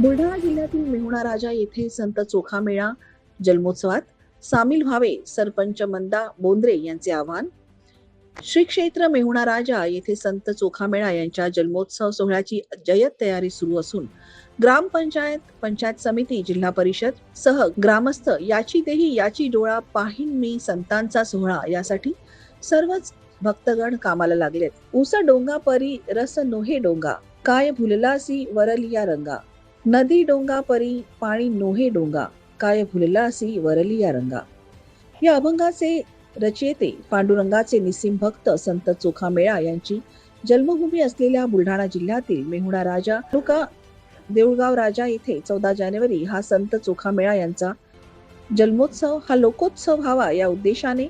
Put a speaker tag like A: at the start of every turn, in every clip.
A: बुलढाणा जिल्ह्यातील मेहुणा राजा येथे संत चोखा मेळा जन्मोत्सवात सामील व्हावे सरपंच मंदा बोंद्रे यांचे आवाहन. श्री क्षेत्र मेहुणा राजा येथे संत चोखा मेळा यांच्या जन्मोत्सव सोहळ्याची जय्यत तयारी सुरू असून ग्रामपंचायत पंचायत समिती जिल्हा परिषद सह ग्रामस्थ याची देही याची डोळा पाहीन मी संतांचा सोहळा यासाठी सर्वच भक्तगण कामाला लागलेत. उस डोंगा परी रस नोहे डोंगा काय भुललासी वरलिया रंगा. नदी डोंगा परी पाणी नोहे डोंगा काय भुललासी वरलिया रंगा. या अभंगाचे रचयिते पांडुरंगाचे निसीम भक्त संत चोखा मेळा यांची जन्मभूमी असलेल्या बुलढाणा जिल्ह्यातील मेहुणा राजा तालुका देऊळगाव राजा येथे चौदा जानेवारी हा संत चोखा मेळा यांचा जन्मोत्सव हा लोकोत्सव व्हावा या उद्देशाने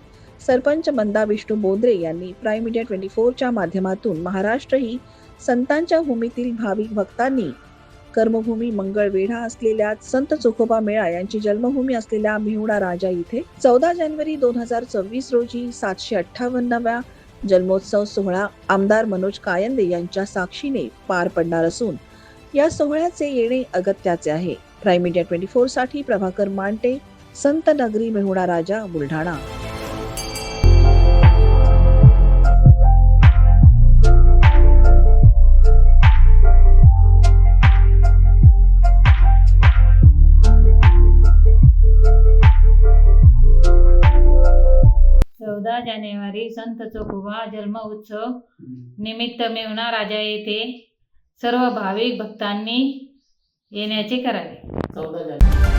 A: सरपंच मंदा विष्णू बोंद्रे यांनी प्राईम मीडिया ट्वेंटी फोरच्या माध्यमातून महाराष्ट्र ही संतांच्या भूमीतील भाविक भक्तांनी कर्मभूमी मंगळवेढा असलेल्या संत चोखोबा मेळा यांची जन्मभूमी असलेल्या मेहुणा राजा इथे चौदा जानेवारी दोन हजार सव्वीस रोजी सातशे अठ्ठावन्नव्या जन्मोत्सव सोहळा आमदार मनोज कायंदे यांच्या साक्षीने पार पडणार असून या सोहळ्याचे येणे अगत्याचे आहे. प्राईम मीडिया ट्वेंटी फोरसाठी प्रभाकर मांटे संत नगरी मेहुणा राजा बुलढाणा.
B: चौदा जानेवारी संत चोखोबा जन्म उत्सव निमित्त मेवणा राजा येथे सर्व भाविक भक्तांनी येण्याचे करावे.
C: चौदा जानेवारी.